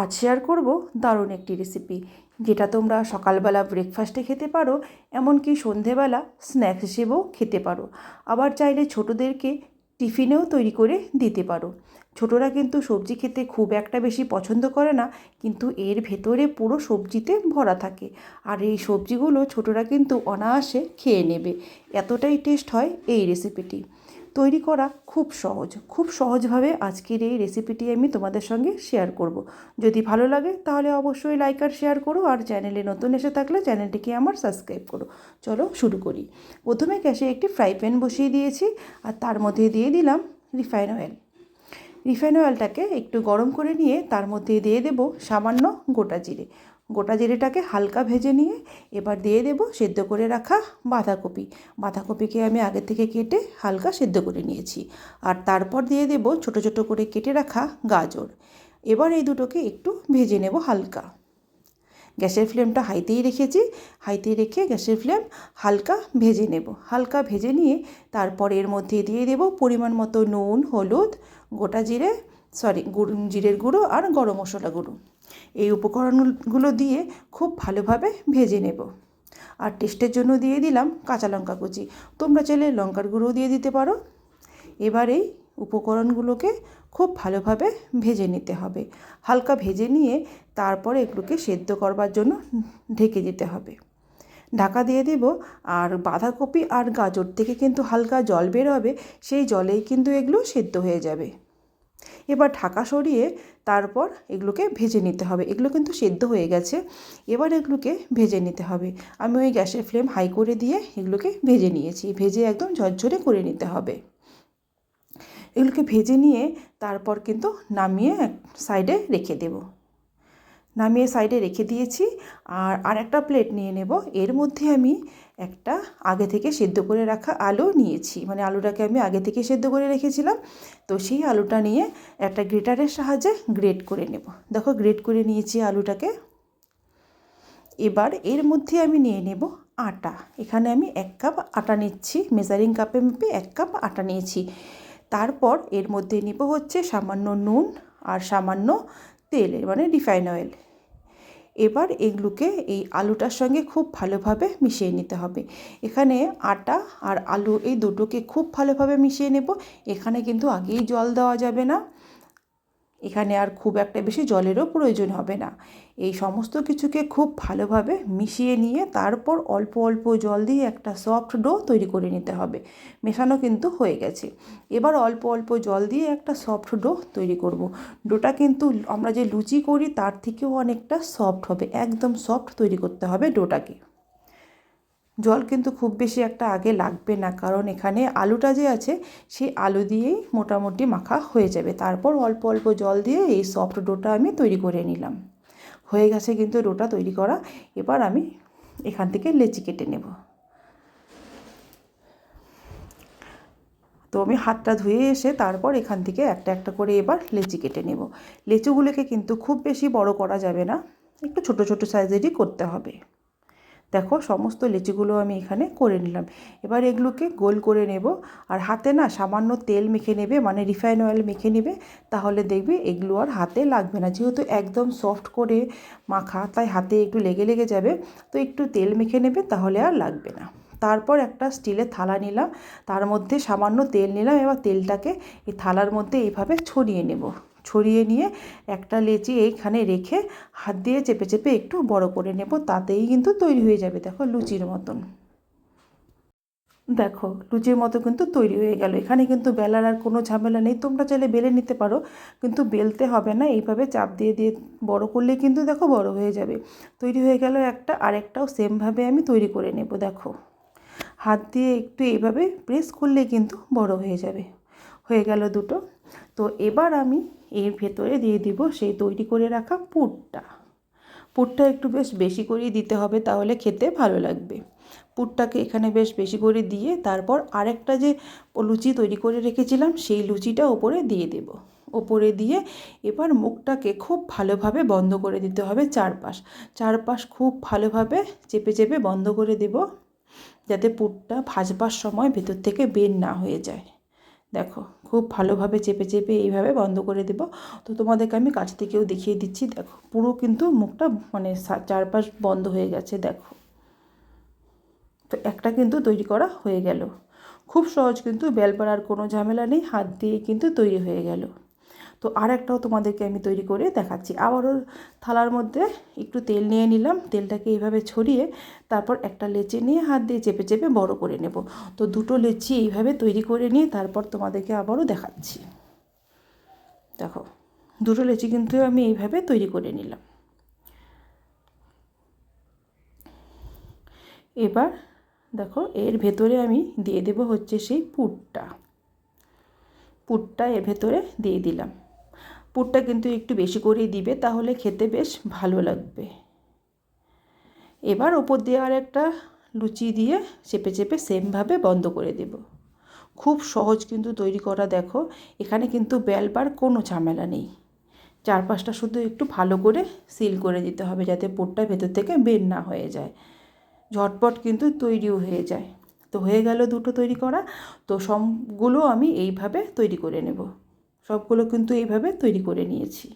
আজ শেয়ার করব দারুণ একটি রেসিপি যেটা তোমরা সকালবেলা ব্রেকফাস্টে খেতে পারো, এমনকি সন্ধেবেলা স্ন্যাক্স হিসেবেও খেতে পারো। আবার চাইলে ছোটোদেরকে টিফিনেও তৈরি করে দিতে পারো। ছোটরা কিন্তু সবজি খেতে খুব একটা বেশি পছন্দ করে না, কিন্তু এর ভেতরে পুরো সবজিতে ভরা থাকে। আর এই সবজিগুলো ছোটরা কিন্তু অনায়াসে খেয়ে নেবে। এতটাই টেস্ট হয় এই রেসিপিটি তৈরি করা খুব সহজ। খুব সহজভাবে আজকের এই রেসিপিটি আমি তোমাদের সঙ্গে শেয়ার করব। যদি ভালো লাগে, তাহলে অবশ্যই লাইক আর শেয়ার করো আর চ্যানেলে নতুন এসে থাকলে চ্যানেলটিকে আমার সাবস্ক্রাইব করো। চলো শুরু করি। প্রথমে গ্যাসে একটি ফ্রাই প্যান বসিয়ে দিয়েছি আর তার মধ্যে দিয়ে দিলাম রিফাইন অয়েল রিফাইন অয়েলটাকে একটু গরম করে নিয়ে তার মধ্যে দিয়ে দেব সামান্য গোটা জিরে। গোটা জিরেটাকে হালকা ভেজে নিয়ে এবার দিয়ে দেব সেদ্ধ করে রাখা বাঁধাকপি। বাঁধাকপিকে আমি আগে থেকে কেটে হালকা সেদ্ধ করে নিয়েছি। আর তারপর দিয়ে দেব ছোট ছোট করে কেটে রাখা গাজর। এবার এই দুটোকে একটু ভেজে নেব হালকা। গ্যাসের ফ্লেমটা হাইতেই রেখেছি। হাইতে রেখে গ্যাসের ফ্লেম হালকা ভেজে নেব। হালকা ভেজে নিয়ে তারপর এর মধ্যে দিয়ে দেব পরিমাণ মতো নুন, হলুদ, গোটা জিরে সরি গুঁড়ো, জিরের গুঁড়ো আর গরম মশলা গুঁড়ো। এই উপকরণগুলো দিয়ে খুব ভালোভাবে ভেজে নেব। আর টেস্টের জন্য দিয়ে দিলাম কাঁচা লঙ্কা কুচি। তোমরা চাইলে লঙ্কার গুঁড়োও দিয়ে দিতে পারো। এবার এই উপকরণগুলোকে খুব ভালোভাবে ভেজে নিতে হবে। হালকা ভেজে নিয়ে তারপরে এগুলোকে সেদ্ধ করবার জন্য ঢেকে দিতে হবে। ঢাকা দিয়ে দেব আর বাঁধাকপি আর গাজর থেকে কিন্তু হালকা জল বের হবে, সেই জলেই কিন্তু এগুলো সেদ্ধ হয়ে যাবে। এবার ঢাকা সরিয়ে তারপর এগুলোকে ভেজে নিতে হবে। এগুলো কিন্তু সেদ্ধ হয়ে গেছে। এবার এগুলোকে ভেজে নিতে হবে। আমি ওই গ্যাসের ফ্লেম হাই করে দিয়ে এগুলোকে ভেজে নিয়েছি। ভেজে একদম ঝরঝরে করে নিতে হবে। এগুলোকে ভেজে নিয়ে তারপর কিন্তু নামিয়ে এক সাইডে রেখে দেব। নামিয়ে সাইডে রেখে দিয়েছি। আর আরেকটা প্লেট নিয়ে নেব। এর মধ্যে আমি একটা আগে থেকে সেদ্ধ করে রাখা আলু নিয়েছি। মানে আলুটাকে আমি আগে থেকে সেদ্ধ করে রেখেছিলাম। তো সেই আলুটা নিয়ে একটা গ্রেটারের সাহায্যে গ্রেট করে নেব। দেখো গ্রেট করে নিয়েছি আলুটাকে। এবার এর মধ্যে আমি নিয়ে নেব আটা। এখানে আমি এক কাপ আটা নিচ্ছি। মেজারিং কাপে মেপে এক কাপ আটা নিয়েছি। তারপর এর মধ্যে নিব হচ্ছে সামান্য নুন আর সামান্য তেল মানে রিফাইন অয়েল। এবার এগুলোকে এই আলুটার সঙ্গে খুব ভালোভাবে মিশিয়ে নিতে হবে। এখানে আটা আর আলু এই দুটোকে খুব ভালোভাবে মিশিয়ে নেব। এখানে কিন্তু আগেই জল দেওয়া যাবে না। এখানে আর খুব একটা বেশি জলেরও প্রয়োজন হবে না। এই সমস্ত কিছুকে খুব ভালোভাবে মিশিয়ে নিয়ে তারপর অল্প অল্প জল দিয়ে একটা সফট ডো তৈরি করে নিতে হবে। মেশানো কিন্তু হয়ে গেছে। এবার অল্প অল্প জল দিয়ে একটা সফট ডো তৈরি করব। ডোটা কিন্তু আমরা যে লুচি করি তার থেকেও অনেকটা সফট হবে। একদম সফট তৈরি করতে হবে ডোটাকে জল কিন্তু খুব বেশি একটা আগে লাগবে না, কারণ এখানে আলুটা যে আছে, সেই আলু দিয়েই মোটামুটি মাখা হয়ে যাবে। তারপর অল্প অল্প জল দিয়ে এই সফট ডোটা আমি তৈরি করে নিলাম। হয়ে গেছে কিন্তু ডোটা তৈরি করা। এবার আমি এখান থেকে লেচি কেটে নেব। তো আমি হাতটা ধুয়ে এসে তারপর এখান থেকে একটা একটা করে এবার লেচি কেটে নেব। লেচুগুলোকে কিন্তু খুব বেশি বড় করা যাবে না, একটু ছোট ছোট সাইজেরই করতে হবে। দেখো, সমস্ত লিচিগুলো আমি এখানে করে নিলাম। এবার এগুলোকে গোল করে নেব। আর হাতে না সামান্য তেল মেখে নেবে মানে রিফাইন অয়েল মেখে নেবে, তাহলে দেখবে এগুলো আর হাতে লাগবে না। যেহেতু একদম সফট করে মাখা, তাই হাতে একটু লেগে লেগে যাবে। তো একটু তেল মেখে নেবে, তাহলে আর লাগবে না। তারপর একটা স্টিলের থালা নিলাম। তার মধ্যে সামান্য তেল নিলাম। এবার তেলটাকে এই থালার মধ্যে এইভাবে ছড়িয়ে নেব। ছড়িয়ে নিয়ে একটা লেচি এইখানে রেখে হাত দিয়ে চেপে চেপে একটু বড় করে নেব, তাতেই কিন্তু তৈরি হয়ে যাবে। দেখো লুচির মতন। দেখো, লুচির মতো কিন্তু তৈরি হয়ে গেল। এখানে কিন্তু বেলার আর কোনো ঝামেলা নেই। তোমরা চাইলে বেলে নিতে পারো, কিন্তু বেলতে হবে না। এইভাবে চাপ দিয়ে দিয়ে বড় করলে কিন্তু দেখো বড় হয়ে যাবে। তৈরি হয়ে গেল একটা, আরেকটাও সেমভাবে আমি তৈরি করে নেব, দেখো। হাত দিয়ে একটু এইভাবে প্রেস করলে কিন্তু বড় হয়ে যাবে। হয়ে গেল দুটো। তো এবার আমি এর ভেতরে দিয়ে দিব সেই তৈরি করে রাখা পুরটা। পুরটা একটু বেশ বেশি করেই দিতে হবে তাহলে খেতে ভালো লাগবে। পুরটাকে এখানে বেশ বেশি করে দিয়ে তারপর আরেকটা যে লুচি তৈরি করে রেখেছিলাম সেই লুচিটা ওপরে দিয়ে দেব। ওপরে দিয়ে এবার মুখটাকে খুব ভালোভাবে বন্ধ করে দিতে হবে চারপাশ। চারপাশ খুব ভালোভাবে চেপে চেপে বন্ধ করে দেব যাতে পুরটা ভাজবার সময় ভেতর থেকে বের না হয়ে যায়। দেখো খুব ভালোভাবে চেপে চেপে এইভাবে বন্ধ করে দেব। তো তোমাদেরকে আমি কাছ থেকেও দেখিয়ে দিচ্ছি, দেখো। পুরো কিন্তু মুখটা মানে চারপাশ বন্ধ হয়ে গেছে, দেখো। তো একটা কিন্তু তৈরি করা হয়ে গেল। খুব সহজ কিন্তু, বেলপাড়ার কোনো ঝামেলা নেই, হাত দিয়ে কিন্তু তৈরি হয়ে গেল। তো আর একটাও তোমাদেরকে আমি তৈরি করে দেখাচ্ছি। আবারও থালার মধ্যে একটু তেল নিয়ে নিলাম, তেলটাকে এইভাবে ছড়িয়ে তারপর একটা লেচি নিয়ে হাত দিয়ে চেপে চেপে বড় করে নেব। তো দুটো লেচি এইভাবে তৈরি করে নিয়ে তারপর তোমাদেরকে আবারও দেখাচ্ছি। দেখো, দুটো লেচি কিন্তু আমি এইভাবে তৈরি করে নিলাম। এবার দেখো, এর ভেতরে আমি দিয়ে দেব হচ্ছে সেই পুরটা। পুরটা এর ভেতরে দিয়ে দিলাম। পুরটা কিন্তু একটু বেশি করেই দিবে, তাহলে খেতে বেশ ভালো লাগবে। এবার ওপর দিয়ে আর একটা লুচি দিয়ে চেপে চেপে সেমভাবে বন্ধ করে দেব। খুব সহজ কিন্তু তৈরি করা দেখো, এখানে কিন্তু বেলবার কোনো ঝামেলা নেই। চারপাশটা শুধু একটু ভালো করে সিল করে দিতে হবে যাতে পুরটা ভেতর থেকে বের না হয়ে যায়। ঝটপট কিন্তু তৈরিও হয়ে যায়। তো হয়ে গেল দুটো তৈরি করা, তো সবগুলো আমি এইভাবে তৈরি করে নেব। সবগুলো কিন্তু এইভাবে তৈরি করে নিয়েছি।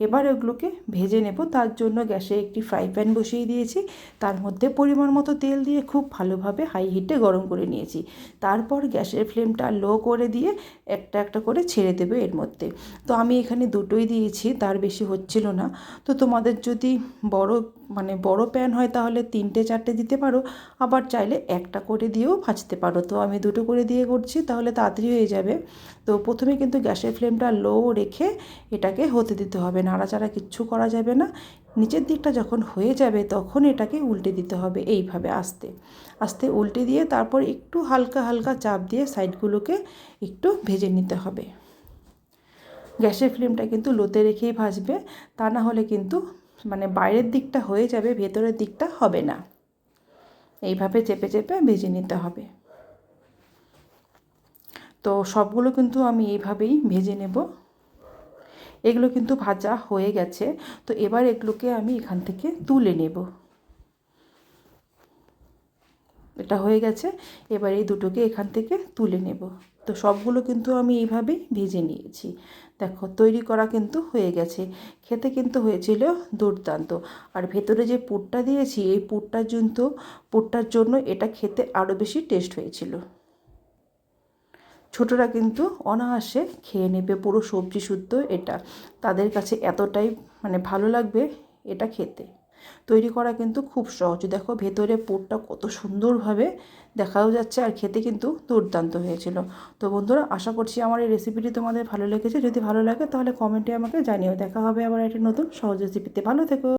এবার ওগুলোকে ভেজে নেব। তার জন্য গ্যাসে একটি ফ্রাই প্যান বসিয়ে দিয়েছি। তার মধ্যে পরিমাণ মতো তেল দিয়ে খুব ভালোভাবে হাই হিটে গরম করে নিয়েছি। তারপর গ্যাসের ফ্লেমটা লো করে দিয়ে একটা একটা করে ছেড়ে দেবে এর মধ্যে। তো আমি এখানে দুটোই দিয়েছি, তার বেশি হচ্ছিল না। তো তোমাদের যদি বড় মানে বড় প্যান হয় তাহলে তিনটে, চারটে দিতে পারো। আবার চাইলে একটা করে দিয়েও ভাজতে পারো। তো আমি দুটো করে দিয়ে করছি, তাহলে তাড়াতাড়ি হয়ে যাবে। তো প্রথমে কিন্তু গ্যাসের ফ্লেমটা লো রেখে এটাকে হতে দিতে হবে। নাড়াচাড়া কিচ্ছু করা যাবে না। নিচের দিকটা যখন হয়ে যাবে, তখন এটাকে উল্টে দিতে হবে এইভাবে আস্তে। আস্তে উল্টে দিয়ে তারপর একটু হালকা হালকা চাপ দিয়ে সাইডগুলোকে একটু ভেজে নিতে হবে। গ্যাসের ফ্লেমটা কিন্তু লোতে রেখেই ভাজবে। তা না হলে কিন্তু মানে বাইরের দিকটা হয়ে যাবে, ভেতরের দিকটা হবে না। এইভাবে চেপে চেপে ভেজে নিতে হবে। তো সবগুলো কিন্তু আমি এইভাবেই ভেজে নেব। এগুলো কিন্তু ভাজা হয়ে গেছে। তো এবার এগুলোকে আমি এখান থেকে তুলে নেব। এটা হয়ে গেছে। এবার এই দুটোকে এখান থেকে তুলে নেব। তো সবগুলো কিন্তু আমি এইভাবেই ভেজে নিয়েছি। দেখো, তৈরি করা কিন্তু হয়ে গেছে। খেতে কিন্তু হয়েছিল দুর্দান্ত। আর ভেতরে যে পুরটা দিয়েছি, এই পুরটার জন্য পুরটার জন্য এটা খেতে আরও বেশি টেস্ট হয়েছিল। ছোটরা কিন্তু অনায়াসে খেয়ে নেবে, পুরো সবজি শুদ্ধ এটা। তাদের কাছে এতটাই মানে ভালো লাগবে এটা খেতে। তৈরি করা কিন্তু খুব সহজ। দেখো ভেতরে পুরটা কত সুন্দরভাবে দেখাও যাচ্ছে আর খেতে কিন্তু দুর্দান্ত হয়েছিল। তো বন্ধুরা, আশা করছি আমার এই রেসিপিটি তোমাদের ভালো লেগেছে। যদি ভালো লাগে তাহলে কমেন্টে আমাকে জানিও। দেখা হবে আবার একটা নতুন সহজ রেসিপিতে ভালো থেকো।